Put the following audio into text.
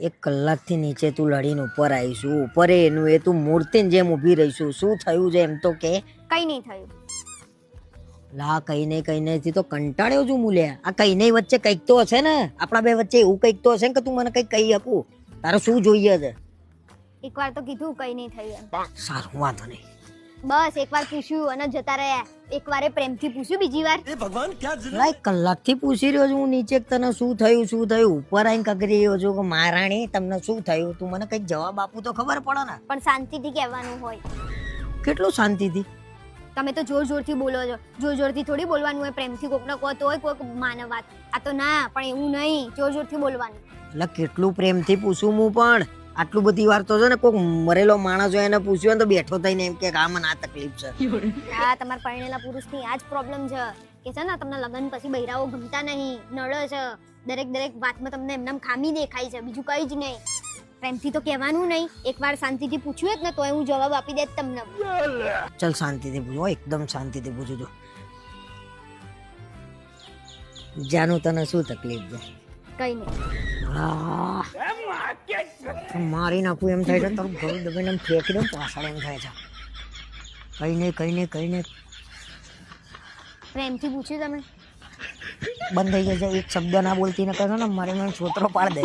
એક કલાકથી નીચે તું લડીને ઉપર આવીશું ઉપર એનું એ તું મૂર્તિની જેમ ઊભી રહીશું શું થયું છે એમ તો કે? કઈ નહીં થયું. લા કઈ નહીં કઈ નહીં થી તો કંટાળ્યો છું મૂલ્યા આ કઈ નહીં વચ્ચે કંઈક તો હશે ને? આપણા બે વચ્ચે એવું કંઈક તો હશે ને કે તું મને કંઈક કહી શકું તારે શું જોઈએ છે? એકવાર તો કીધું કઈ નહીં થયું સારું વાંધો નહીં. બસ એકવાર પૂછ્યું અને જતા રહ્યા. એકવારે પ્રેમથી પૂછ્યું બીજી વાર. લા એક કલાકથી પૂછી રહ્યો છું હું નીચે તને શું થયું શું થયું? ઉપર આઈને કગરી રહ્યો છું કે મહારાણી તમને શું થયું? તું મને કંઈક જવાબ આપું તો ખબર પડે ને. પણ શાંતિથી કહેવાનું હોય. કેટલું શાંતિથી? તમે તો જોર જોરથી બોલો છો. જોર જોરથી થોડી બોલવાનું હોય પ્રેમથી કોકને કહો તો હોય કોઈક માનવ વાત. આ તો ના પણ એવું નહીં. જોર જોરથી બોલવાનું. એટલે કેટલું પ્રેમથી પૂછું હું પણ? આટલું બધી વાર તો છે ને કોઈક મરેલો માણસ હોય એને પૂછ્યું તો બેઠો થઈને એમ કે આ મને આ તકલીફ છે. આ તમારા પરણેલા પુરુષની આ જ પ્રોબ્લેમ છે કે છે ને તમને લગ્ન પછી બૈરાઓ ગમતા નહીં નળે છે દરેક દરેક વાતમાં તમને એમનામ ખામી દેખાય છે બીજું કઈ જ નહીં. પ્રેમથી તો કહેવાનું નહીં એકવાર શાંતિથી પૂછ્યું જ ને તો હું જવાબ આપી દેત તમને. ચલ શાંતિથી પૂછો એકદમ શાંતિથી પૂછું છું જાનું તને શું તકલીફ છે? કઈ નહીં. મારી નાખું એમ થાય છે તારું ઘર દબાઈને એમ ફેંકી દઉં પાછળ એમ થાય છે. કઈ નહીં કઈ નહીં કઈ નહીં. પ્રેમથી પૂછ્યું તમે? બંધ થઈ જશે એક શબ્દ ના બોલતી ને કહો ને મારે મને છોતરો પાડ દે.